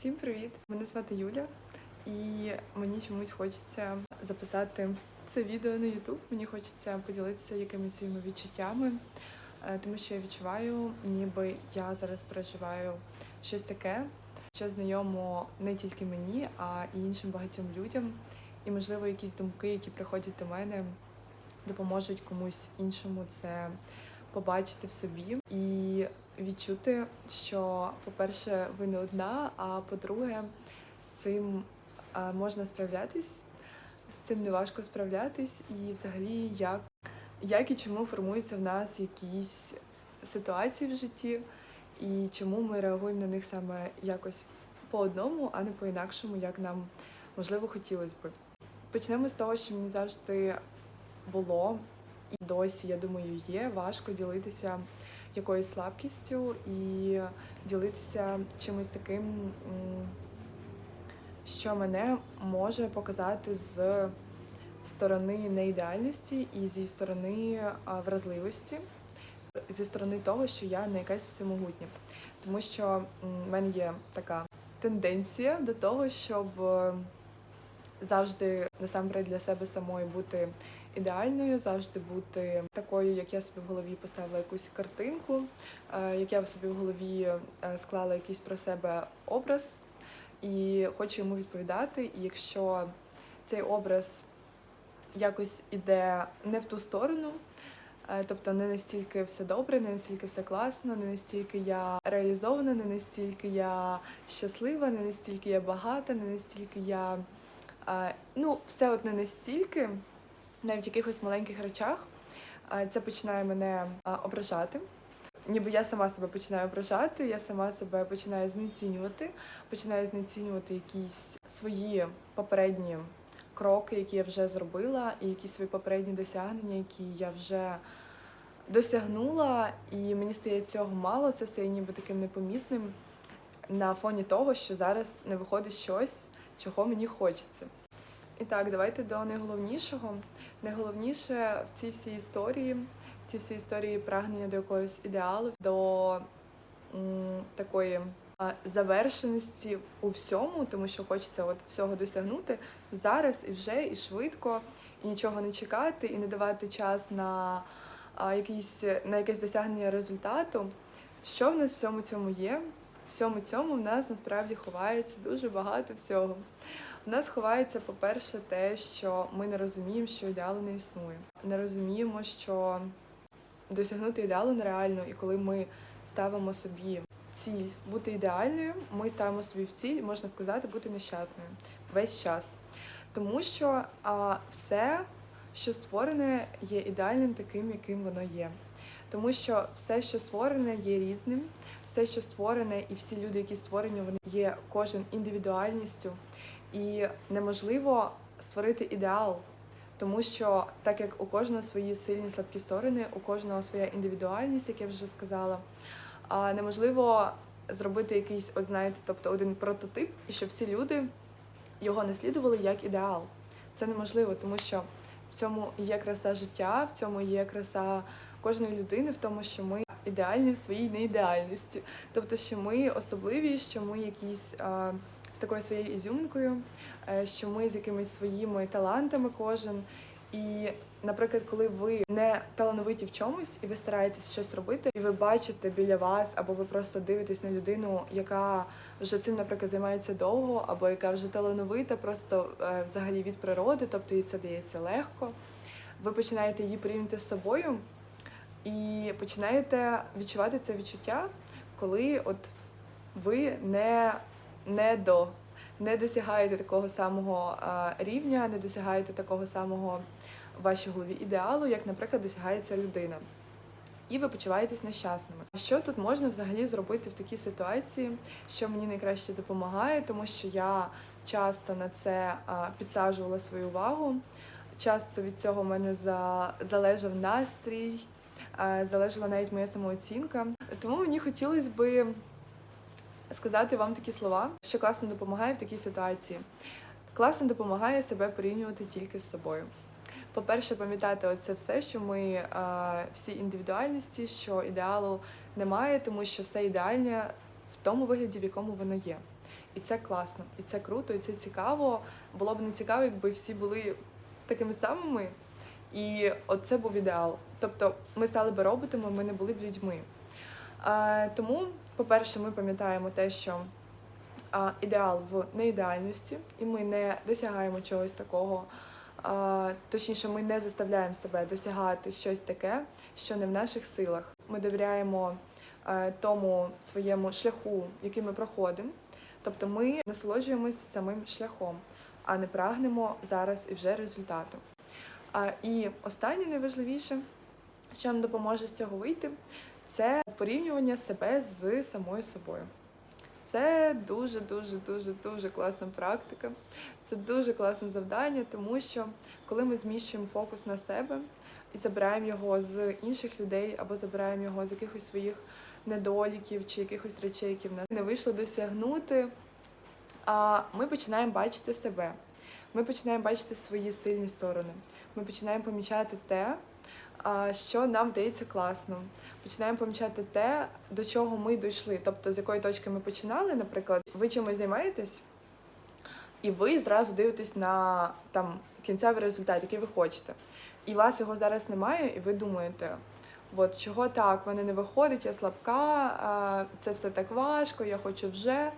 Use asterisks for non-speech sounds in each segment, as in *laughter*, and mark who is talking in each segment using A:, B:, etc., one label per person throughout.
A: Всім привіт! Мене звати Юля, і мені чомусь хочеться записати це відео на YouTube. Мені хочеться поділитися якимись своїми відчуттями, е, тому що я відчуваю, ніби я зараз переживаю щось таке, що знайомо не тільки мені, а й іншим багатьом людям. І, можливо, якісь думки, які приходять до мене, допоможуть комусь іншому це побачити в собі і відчути, що, по-перше, ви не одна, а по-друге, з цим можна справлятись, з цим не важко справлятись, і взагалі, як, як і чому формуються в нас якісь ситуації в житті, і чому ми реагуємо на них саме якось по одному, а не по інакшому, як нам можливо хотілося би. Почнемо з того, що мені завжди було і досі, я думаю, є важко ділитися якоюсь слабкістю і ділитися чимось таким, що мене може показати з сторони неідеальності і зі сторони вразливості, зі сторони того, що я не якась всемогутня. Тому що в мене є така тенденція до того, щоб е, завжди насамперед для себе самої бути ідеальною, завжди бути такою, як я собі в голові поставила якусь картинку, е, як я собі в голові е, склала якийсь про себе образ і хочу йому відповідати. І якщо цей образ якось іде не в ту сторону, е, тобто не настільки все добре, не настільки все класно, не настільки я реалізована, не настільки я щаслива, не настільки я багата, не настільки я ну, все от не настільки навіть в якихось маленьких речах, це починає мене ображати. Ніби я сама себе починаю ображати, я сама себе починаю знецінювати, починаю знецінювати якісь свої попередні кроки, які я вже зробила, і якісь свої попередні досягнення, які я вже досягнула, і мені стає цього мало, це стає ніби таким непомітним на фоні того, що зараз не виходить щось, чого мені хочеться. І так, давайте до найголовнішого. Найголовніше в цій всій історії, в цій всій історії прагнення до якогось ідеалу, до м, такої а, завершеності у всьому, тому що хочеться от всього досягнути зараз і вже, і швидко, і нічого не чекати, і не давати час на а, якийсь на якесь досягнення результату. Що в нас в всьому цьому є? В всьому цьому в нас насправді ховається дуже багато всього. У нас ховається, по-перше, те, що ми не розуміємо, що ідеалу не існує. Не розуміємо, що досягнути ідеалу нереально, і коли ми ставимо собі ціль бути ідеальною, ми ставимо собі в ціль, можна сказати, бути нещасною весь час. Тому що а, все, що створене, є ідеальним таким, яким воно є. Тому що все, що створене, є різним, все, що створене, і всі люди, які створені, вони є кожен індивідуальністю. І неможливо створити ідеал, тому що так як у кожного свої сильні слабкі сторони, у кожного своя індивідуальність, як я вже сказала, неможливо зробити якийсь, от знаєте, тобто один прототип, і щоб всі люди його наслідували як ідеал. Це неможливо, тому що в цьому є краса життя, в цьому є краса кожної людини, в тому, що ми ідеальні в своїй неідеальності. Тобто, що ми особливі, що ми якісь. Такою своєю ізюмкою, е, що ми з якимись своїми талантами кожен. І, наприклад, коли ви не талановиті в чомусь, і ви стараєтесь щось робити, і ви бачите біля вас, або ви просто дивитесь на людину, яка вже цим, наприклад, займається довго, або яка вже талановита, просто е, взагалі від природи, тобто їй це дається легко. Ви починаєте її порівняти з собою і починаєте відчувати це відчуття, коли от ви не не до не досягаєте такого самого рівня, не досягаєте такого самого в вашій голові ідеалу, як, наприклад, досягає ця людина. І ви почуваєтесь нещасними. Що тут можна взагалі зробити в такій ситуації, що мені найкраще допомагає, тому що я часто на це підсаджувала свою увагу. Часто від цього в мене за... залежав настрій, залежала навіть моя самооцінка. Тому мені хотілося би сказати вам такі слова, що класно допомагає в такій ситуації. Класно допомагає себе порівнювати тільки з собою. По-перше, пам'ятати оце все, що ми а, всі індивідуальності, що ідеалу немає, тому що все ідеальне в тому вигляді, в якому воно є. І це класно, і це круто, і це цікаво. Було б не цікаво, якби всі були такими самими. І оце був ідеал. Тобто ми стали би роботами, ми не були б людьми. А, тому, по-перше, ми пам'ятаємо те, що а, ідеал в неідеальності, і ми не досягаємо чогось такого. А, точніше, ми не заставляємо себе досягати щось таке, що не в наших силах. Ми довіряємо е, тому своєму шляху, який ми проходимо. Тобто ми насолоджуємось самим шляхом, а не прагнемо зараз і вже результату. А, і останнє найважливіше, що нам допоможе з цього вийти, це порівнювання себе з самою собою. Це дуже, дуже, дуже, дуже класна практика. Це дуже класне завдання, тому що коли ми зміщуємо фокус на себе і забираємо його з інших людей або забираємо його з якихось своїх недоліків чи якихось речей, які в нас не вийшло досягнути, а ми починаємо бачити себе. Ми починаємо бачити свої сильні сторони. Ми починаємо помічати те, що нам вдається класно. Починаємо помічати те, до чого ми дійшли. Тобто, з якої точки ми починали, наприклад, ви чимось займаєтесь, і ви зразу дивитесь на там кінцевий результат, який ви хочете. І вас його зараз немає, і ви думаєте, от чого так, в мене не виходить, я слабка, це все так важко, я хочу вже.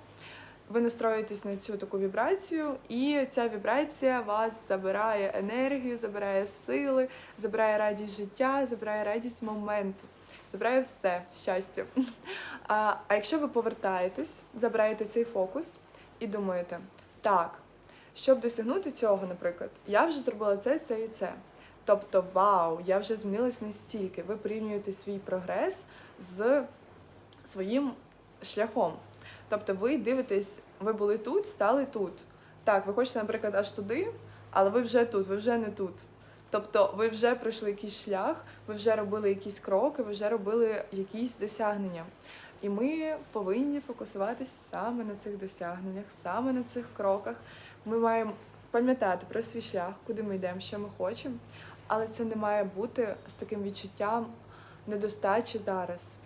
A: Ви настроїтесь на цю таку вібрацію, і ця вібрація вас забирає енергію, забирає сили, забирає радість життя, забирає радість моменту, забирає все щастя. А, а якщо ви повертаєтесь, забираєте цей фокус і думаєте, так, щоб досягнути цього, наприклад, я вже зробила це, це і це. Тобто, вау, я вже змінилась настільки. Ви порівнюєте свій прогрес з своїм шляхом. Тобто ви дивитесь, ви були тут, стали тут. Так, ви хочете, наприклад, аж туди, але ви вже тут, ви вже не тут. Тобто ви вже пройшли якийсь шлях, ви вже робили якісь кроки, ви вже робили якісь досягнення. І ми повинні фокусуватись саме на цих досягненнях, саме на цих кроках. Ми маємо пам'ятати про свій шлях, куди ми йдемо, що ми хочемо, але це не має бути з таким відчуттям недостачі зараз.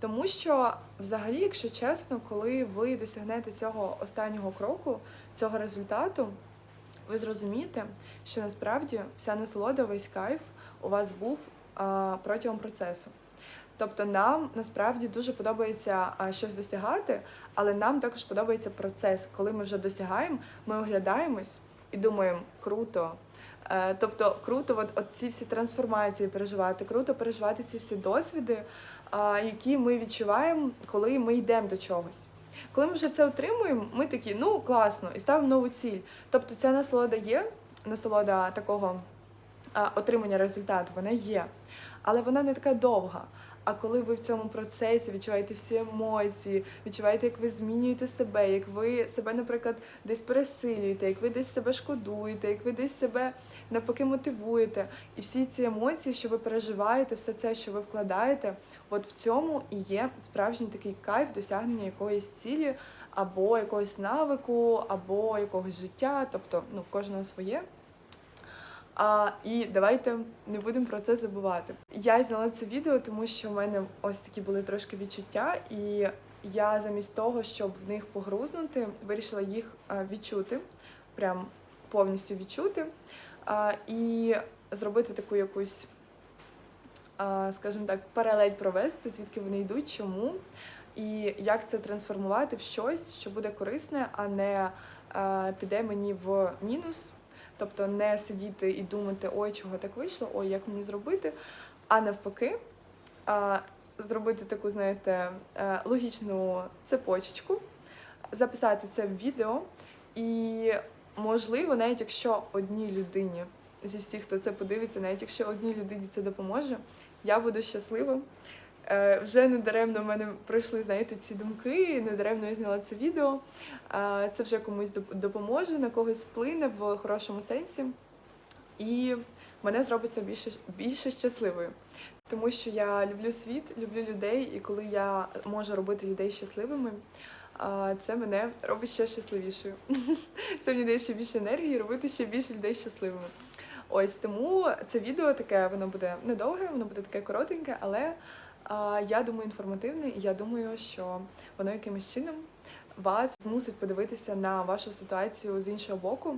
A: Тому що, взагалі, якщо чесно, коли ви досягнете цього останнього кроку, цього результату, ви зрозумієте, що насправді вся насолода, весь кайф у вас був а, протягом процесу. Тобто нам насправді дуже подобається щось досягати, але нам також подобається процес. Коли ми вже досягаємо, ми оглядаємось і думаємо, круто. Е, Тобто круто, от, от ці всі трансформації переживати, круто переживати ці всі досвіди, які ми відчуваємо, коли ми йдемо до чогось. Коли ми вже це отримуємо, ми такі, ну класно, і ставимо нову ціль. Тобто ця насолода є, насолода такого отримання результату, вона є, але вона не така довга. А коли ви в цьому процесі відчуваєте всі емоції, відчуваєте, як ви змінюєте себе, як ви себе, наприклад, десь пересилюєте, як ви десь себе шкодуєте, як ви десь себе навпаки мотивуєте, і всі ці емоції, що ви переживаєте, все це, що ви вкладаєте, от в цьому і є справжній такий кайф досягнення якоїсь цілі, або якогось навику, або якогось життя, тобто ну, в кожного своє. А, і давайте не будемо про це забувати. Я зняла це відео, тому що в мене ось такі були трошки відчуття, і я замість того, щоб в них погрузнути, вирішила їх відчути, прям повністю відчути, а, і зробити таку якусь, а, скажімо так, паралель провести, звідки вони йдуть, чому, і як це трансформувати в щось, що буде корисне, а не піде мені в мінус. Тобто не сидіти і думати, ой, чого так вийшло, ой, як мені зробити, а навпаки, зробити таку, знаєте, е, логічну цепочечку, записати це в відео, і можливо, навіть якщо одній людині зі всіх, хто це подивиться, навіть якщо одній людині це допоможе, я буду щаслива. Е, Вже не даремно в мене пройшли, знаєте, ці думки, не даремно я зняла це відео. Е, Це вже комусь допоможе, на когось вплине в хорошому сенсі. І мене зробиться більше, більше щасливою. Тому що я люблю світ, люблю людей, і коли я можу робити людей щасливими, це мене робить ще щасливішою. *laughs* Це мені дає ще більше енергії робити ще більше людей щасливими. Ось тому це відео таке, воно буде недовге, воно буде таке коротеньке, але я думаю, інформативне, і я думаю, що воно якимось чином вас змусить подивитися на вашу ситуацію з іншого боку,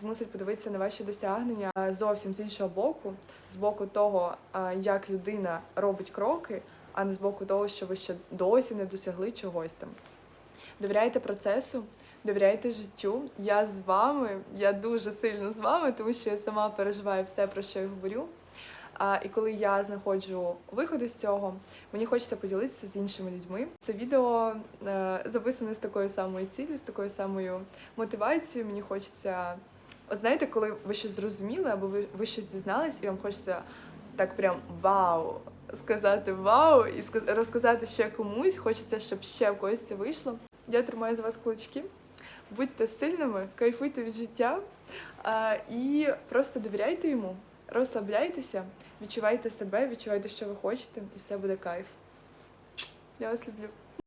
A: змусить подивитися на ваші досягнення зовсім з іншого боку, з боку того, як людина робить кроки, а не з боку того, що ви ще досі не досягли чогось там. Довіряйте процесу, довіряйте життю. Я з вами, я дуже сильно з вами, тому що я сама переживаю все, про що я говорю. А, і коли я знаходжу виходи з цього, мені хочеться поділитися з іншими людьми. Це відео е, записане з такою самою цілею, з такою самою мотивацією. Мені хочеться, от знаєте, коли ви щось зрозуміли, або ви, ви щось дізнались, і вам хочеться так прям вау, сказати вау і розказати ще комусь. Хочеться, щоб ще в когось це вийшло. Я тримаю з вас кулачки. Будьте сильними, кайфуйте від життя і просто довіряйте йому, розслабляйтеся, відчувайте себе, відчувайте, що ви хочете, і все буде кайф. Я вас люблю.